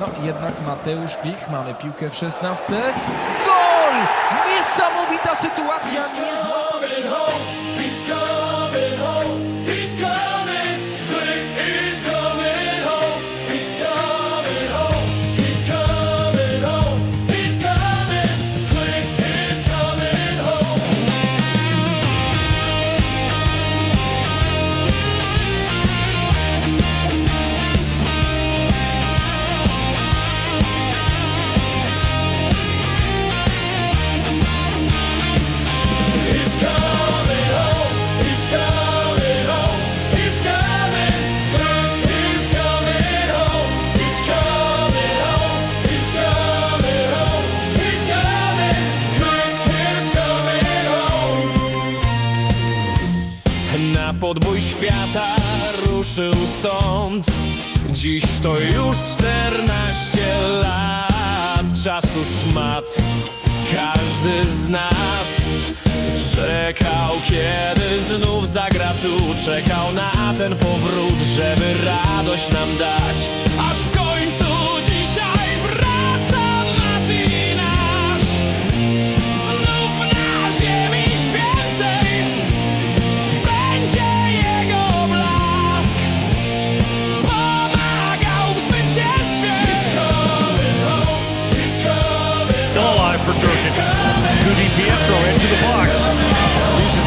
No jednak Mateusz Klich, mamy piłkę w szesnastce. Gol! Niesamowita sytuacja. Podbój świata ruszył stąd. Dziś to już czternaście lat Czasu szmat Każdy z nas Czekał kiedy znów zagra tu Czekał na ten powrót, żeby radość nam dać. Aż w końcu all eye for Durkin. Goody Pietro into the box. Uses